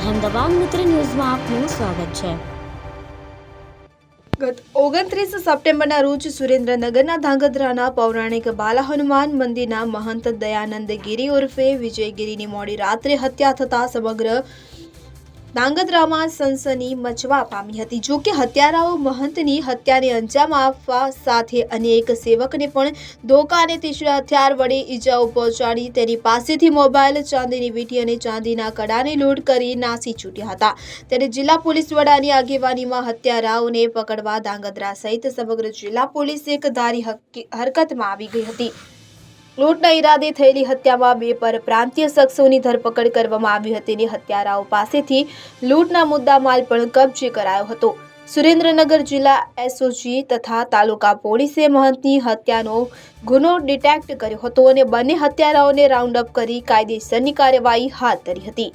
અહેમદાબાદ મિત્ર ન્યૂઝમાં આપનું સ્વાગત છે. ગત ઓગણત્રીસ સપ્ટેમ્બરના રોજ સુરેન્દ્રનગરના ધાંગધ્રાના પૌરાણિક બાલા હનુમાન મંદિરના મહંત દયાનંદ ગિરી ઉર્ફે વિજયગીરીની મોડી રાત્રે હત્યા થતા સમગ્ર ધાંગધ્રામાં સનસની મચવા પામી હતી. જો કે હત્યારાઓ મહંતની હત્યાને અંજામ આપવા સાથે અનેક સેવકને પણ ધોકા અને તીક્ષ્ણ હથિયાર વડે ઈજાઓ પહોંચાડી તેની પાસેથી મોબાઈલ, ચાંદીની વીંટી અને ચાંદીના કડાને લૂંટ કરી નાસી છૂટ્યા હતા. ત્યારે જિલ્લા પોલીસ વડાની આગેવાનીમાં હત્યારાઓને પકડવા ધાંગધ્રા સહિત સમગ્ર જિલ્લા પોલીસ એક ધારી હરકતમાં આવી ગઈ હતી. લૂંટના ઈરાદે થયેલી હત્યામાં બે પરપ્રાંતીય શખ્સોની ધરપકડ કરવામાં આવી હતી અને હત્યારાઓ પાસેથી લૂંટના મુદ્દા માલ પણ કબજે કરાયો હતો. સુરેન્દ્રનગર જિલ્લા એસઓજી તથા તાલુકા પોલીસે મહંતની હત્યાનો ગુનો ડિટેક્ટ કર્યો હતો અને બંને હત્યારાઓને રાઉન્ડ અપ કરી કાયદેસરની કાર્યવાહી હાથ ધરી હતી.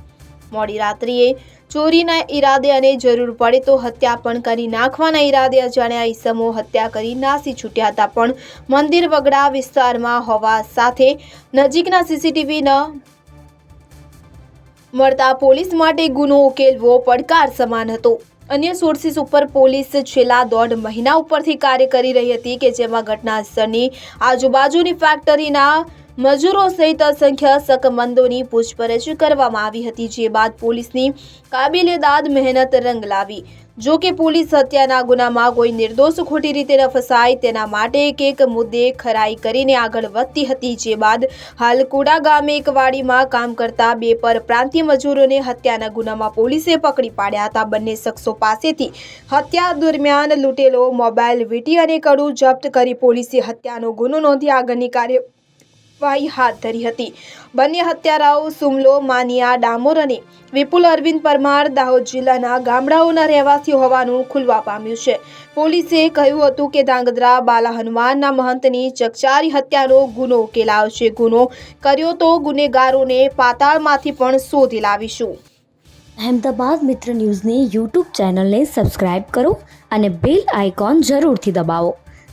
મોડી રાત્રિએ ચોરીના ઈરાદે અને જરૂર પડે તો હત્યા પણ કરી નાખવાના ઈરાદે અજાણ્યા ઈસમો હત્યા કરી નાસી છૂટ્યા હતા. પણ મંદિર વગડા વિસ્તારમાં હોવા સાથે નજીકના સીસીટીવી ન મળતા પોલીસ માટે ગુનો ઉકેલવો પડકાર સમાન હતો. અન્ય સોર્સિસ ઉપર પોલીસ છેલ્લા દોઢ મહિના ઉપરથી કાર્ય કરી રહી હતી કે જેમાં ઘટના સ્થળની આજુબાજુની ફેક્ટરીના મજૂરો સહિત અસંખ્ય શકમંદોની પૂછપરછ કરવામાં આવી હતી, જે બાદ પોલીસની કાબિલેદાદ મહેનત રંગ લાવી. જો કે પોલીસ હત્યાના ગુનામાં કોઈ નિર્દોષ ખોટી રીતે ન ફસાય, તેના માટે એક એક મુદ્દે ખરાઈ કરીને આગળ વધતી હતી, જે બાદ હાલ કુડા ગામે એક વાડીમાં કામ કરતા બે પર પ્રાંતીય મજૂરોને હત્યાના ગુનામાં પોલીસે પકડી પાડ્યા હતા. બંને શખ્સો પાસેથી હત્યા દરમિયાન લૂંટેલો મોબાઈલ, વીંટી અને કડું જપ્ત કરી પોલીસે હત્યાનો ગુનો નોંધી આગળની કાર્યવાહી હાથ ધરી હતી. બંને હત્યારાઓ સુમલો, માનિયા, ડામોર અને વિપુલ અરવિંદ પરમાર દાહોદ જિલ્લાના ગામડાઓના રહેવાસીઓ હોવાનું ખુલવા પામ્યું છે. પોલીસે કહ્યું હતું કે ધાંગધ્રા, બાલા હનુમાનના મહંતની ચકચારી હત્યાનો ગુનો ઉકેલાયો છે. ગુનો કર્યો તો ગુનેગારોને પાતાળમાંથી પણ શોધી લાવીશું. અહેમદાબાદ મિત્ર ન્યૂઝની યુટ્યુબ ચેનલને સબસ્ક્રાઇબ કરો અને બેલ આઇકોન જરૂરથી દબાવો.